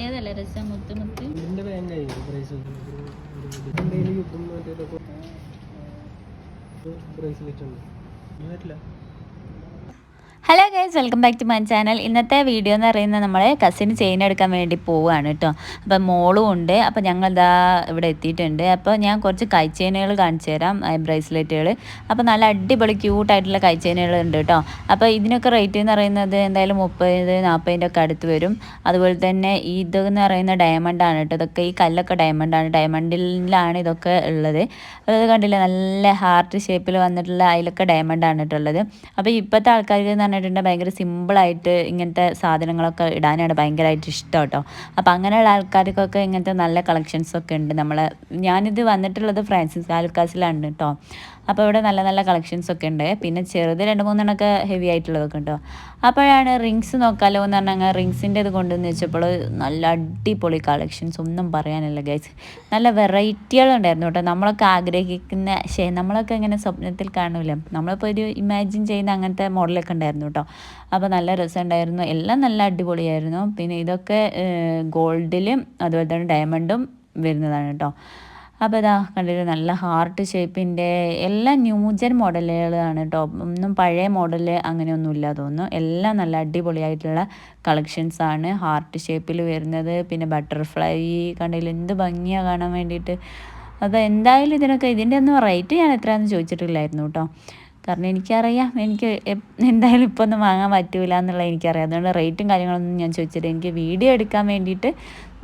മറ്റേതല്ല രസം മുത്ത് മുത്ത്. ബ്രേസ്ലെറ്റ് ഉണ്ട്. പറ്റില്ല hello guys welcome back to my channel ഇന്നത്തെ വീഡിയോ എന്ന് പറയുന്നത് നമ്മൾ കസിന് ചെയിൻ എടുക്കാൻ വേണ്ടി പോവുകയാണ് കേട്ടോ. അപ്പം മോളും ഉണ്ട്. അപ്പം ഞങ്ങൾ ഇതാ ഇവിടെ എത്തിയിട്ടുണ്ട്. അപ്പോൾ ഞാൻ കുറച്ച് കൈച്ചെയിനുകൾ കാണിച്ചു തരാം ബ്രേസ്ലെറ്റുകൾ അപ്പോൾ നല്ല അടിപൊളി ക്യൂട്ടായിട്ടുള്ള കൈച്ചെയിനുകൾ ഉണ്ട് കേട്ടോ. അപ്പോൾ ഇതിനൊക്കെ റേറ്റ് എന്ന് പറയുന്നത് എന്തായാലും മുപ്പത് നാൽപ്പതിന്റെ ഒക്കെ അടുത്ത് വരും. അതുപോലെ തന്നെ ഇതെന്ന് പറയുന്ന ആണ് കേട്ടോ. ഇതൊക്കെ ഈ കല്ലൊക്കെ ഡയമണ്ട് ആണ്. ഡയമണ്ടിലാണ് ഇതൊക്കെ ഉള്ളത്. അത് കണ്ടില്ല? നല്ല ഹാർട്ട് ഷേപ്പിൽ വന്നിട്ടുള്ള അതിലൊക്കെ ഡയമണ്ട് കേട്ടോ ഉള്ളത്. അപ്പോൾ ഇപ്പോഴത്തെ ആൾക്കാർക്ക് എന്ന് പറഞ്ഞിട്ടുണ്ടെങ്കിൽ ഭയങ്കര സിമ്പിളായിട്ട് ഇങ്ങനത്തെ സാധനങ്ങളൊക്കെ ഇടാനാണ് ഭയങ്കരമായിട്ട് ഇഷ്ടം കേട്ടോ. അപ്പോൾ അങ്ങനെയുള്ള ആൾക്കാർക്കൊക്കെ ഇങ്ങനത്തെ നല്ല കളക്ഷൻസൊക്കെ ഉണ്ട്. നമ്മളെ ഞാനിത് വന്നിട്ടുള്ളത് ഫ്രാൻസിസ് ആൽക്കാസിലാണ് കേട്ടോ. അപ്പോൾ ഇവിടെ നല്ല നല്ല കളക്ഷൻസ് ഒക്കെ ഉണ്ട്. പിന്നെ ചെറുത് രണ്ട് മൂന്നെണ്ണമൊക്കെ ഹെവി ആയിട്ടുള്ളതൊക്കെ ഉണ്ടോ അപ്പോഴാണ് റിങ്സ് നോക്കാമല്ലോ എന്ന് പറഞ്ഞാൽ റിങ്സിന്റെ ഇത് കൊണ്ടുവന്ന് വെച്ചപ്പോൾ നല്ല അടിപൊളി കളക്ഷൻസ് ഒന്നും പറയാനല്ല ഗൈസ് നല്ല വെറൈറ്റികളുണ്ടായിരുന്നു കേട്ടോ. നമ്മളൊക്കെ ആഗ്രഹിക്കുന്ന ശേ നമ്മളൊക്കെ ഇങ്ങനെ സ്വപ്നത്തിൽ കാണില്ല നമ്മളിപ്പോൾ ഒരു ഇമാജിൻ ചെയ്യുന്ന അങ്ങനത്തെ മോഡലൊക്കെ ഉണ്ടായിരുന്നു കേട്ടോ. അപ്പോൾ നല്ല രസമുണ്ടായിരുന്നു എല്ലാം നല്ല അടിപൊളിയായിരുന്നു. പിന്നെ ഇതൊക്കെ ഗോൾഡിലും അതുപോലെ തന്നെ ഡയമണ്ടും വരുന്നതാണ് കേട്ടോ. അപ്പോൾ ഇതാ കണ്ടിട്ട് നല്ല ഹാർട്ട് ഷേപ്പിന്റെ എല്ലാ ന്യൂജൻ മോഡലുകളാണ് കേട്ടോ ഒന്നും പഴയ മോഡൽ അങ്ങനെയൊന്നും ഇല്ല തോന്നുന്നു. എല്ലാം നല്ല അടിപൊളിയായിട്ടുള്ള കളക്ഷൻസ് ആണ്. ഹാർട്ട് ഷേപ്പിൽ വരുന്നത് പിന്നെ ബട്ടർഫ്ലൈ കണ്ടില്ല എന്ത് ഭംഗിയാണ് കാണാൻ വേണ്ടിയിട്ട്. അപ്പോൾ എന്തായാലും ഇതിനൊക്കെ ഇതിന്റെ ഒന്നും റേറ്റ് ഞാൻ എത്രയാണെന്ന് ചോദിച്ചിട്ടില്ലായിരുന്നു കേട്ടോ കാരണം എനിക്കറിയാം എനിക്ക് എന്തായാലും ഇപ്പോൾ ഒന്നും വാങ്ങാൻ പറ്റില്ല എന്നുള്ളത് എനിക്കറിയാം. അതുകൊണ്ട് റേറ്റും കാര്യങ്ങളൊന്നും ഞാൻ ചോദിച്ചിട്ട് എനിക്ക് വീഡിയോ എടുക്കാൻ വേണ്ടിയിട്ട്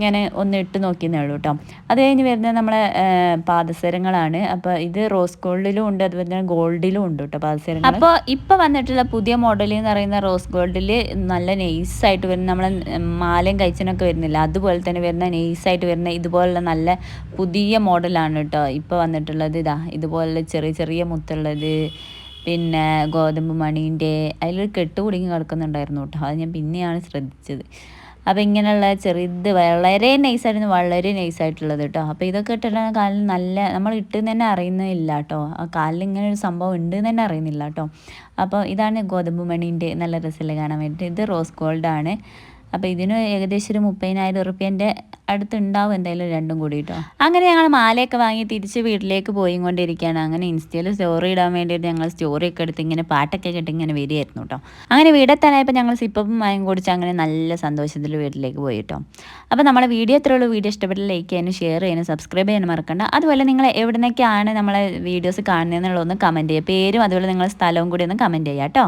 ഞാൻ ഒന്ന് ഇട്ട് നോക്കിയെന്നേ ഉള്ളൂ കേട്ടോ അത് കഴിഞ്ഞ് വരുന്നത് നമ്മളെ പാദസരങ്ങളാണ്. അപ്പോൾ ഇത് റോസ് ഗോൾഡിലും ഉണ്ട് അതുപോലെ തന്നെ ഗോൾഡിലും ഉണ്ട് കേട്ടോ പാദസരങ്ങൾ അപ്പോൾ ഇപ്പോൾ വന്നിട്ടുള്ള പുതിയ മോഡൽ എന്ന് പറയുന്ന റോസ് ഗോൾഡിൽ നല്ല നെയ്സായിട്ട് വരുന്ന നമ്മളെ മാലയും കഴിച്ചനൊക്കെ വരുന്നില്ല? അതുപോലെ തന്നെ വരുന്ന നെയ്സായിട്ട് വരുന്ന ഇതുപോലുള്ള നല്ല പുതിയ മോഡലാണ് കേട്ടോ ഇപ്പോൾ വന്നിട്ടുള്ളത്. ഇതാ ഇതുപോലുള്ള ചെറിയ ചെറിയ മുത്തുള്ളത് പിന്നെ ഗോതമ്പ് മണീന്റെ അതിലൊരു കെട്ട് കുടുങ്ങി കിടക്കുന്നുണ്ടായിരുന്നു കേട്ടോ അത് ഞാൻ പിന്നെയാണ് ശ്രദ്ധിച്ചത്. അപ്പോൾ ഇങ്ങനെയുള്ള ചെറുത് വളരെ നൈസായിരുന്നു വളരെ നൈസായിട്ടുള്ളത് കേട്ടോ. അപ്പോൾ ഇതൊക്കെ ഇട്ടിട്ട് കാലിൽ നല്ല നമ്മൾ ഇട്ടെന്ന് തന്നെ അറിയുന്നില്ല കേട്ടോ. ആ കാലിൽ ഇങ്ങനെ ഒരു സംഭവം ഉണ്ട് എന്ന് തന്നെ അറിയുന്നില്ല കേട്ടോ. അപ്പോൾ ഇതാണ് ഗോതമ്പ് മണീന്റെ നല്ല രസമല്ലേ കാണാൻ വേണ്ടിയിട്ട്. ഇത് റോസ് ഗോൾഡാണ് അപ്പോൾ ഇതിന് ഏകദേശം ഒരു മുപ്പതിനായിരം ഉറുപ്പ്യന്റെ അടുത്തുണ്ടാവും എന്തായാലും രണ്ടും കൂടി കേട്ടോ അങ്ങനെ ഞങ്ങൾ മാലയൊക്കെ വാങ്ങി തിരിച്ച് വീട്ടിലേക്ക് പോയി കൊണ്ടിരിക്കുകയാണ് അങ്ങനെ ഇൻസ്റ്റയിൽ സ്റ്റോറി ഇടാൻ വേണ്ടിയിട്ട് ഞങ്ങൾ സ്റ്റോറി ഒക്കെ എടുത്ത് ഇങ്ങനെ പാട്ടൊക്കെ കേട്ട് ഇങ്ങനെ വരികയായിരുന്നു കേട്ടോ. അങ്ങനെ വീടെത്താനായപ്പോൾ ഞങ്ങൾ സിപ്പും വാങ്ങി കുടിച്ച് അങ്ങനെ നല്ല സന്തോഷത്തിൽ വീട്ടിലേക്ക് പോയി കേട്ടോ. അപ്പോൾ നമ്മുടെ വീഡിയോ എത്ര എത്രയുള്ളൂ വീഡിയോ ഇഷ്ടപ്പെട്ട ലൈക്ക് ചെയ്യാനും ഷെയർ ചെയ്യാനും സബ്സ്ക്രൈബ് ചെയ്യാനും മറക്കണ്ട. അതുപോലെ നിങ്ങൾ എവിടുന്നൊക്കെയാണ് നമ്മളെ വീഡിയോസ് കാണുന്നതെന്നുള്ളതൊന്ന് കമന്റ് ചെയ്യുക. പേരും അതുപോലെ നിങ്ങളുടെ സ്ഥലവും കൂടി ഒന്ന് കമന്റ് ചെയ്യാം കേട്ടോ.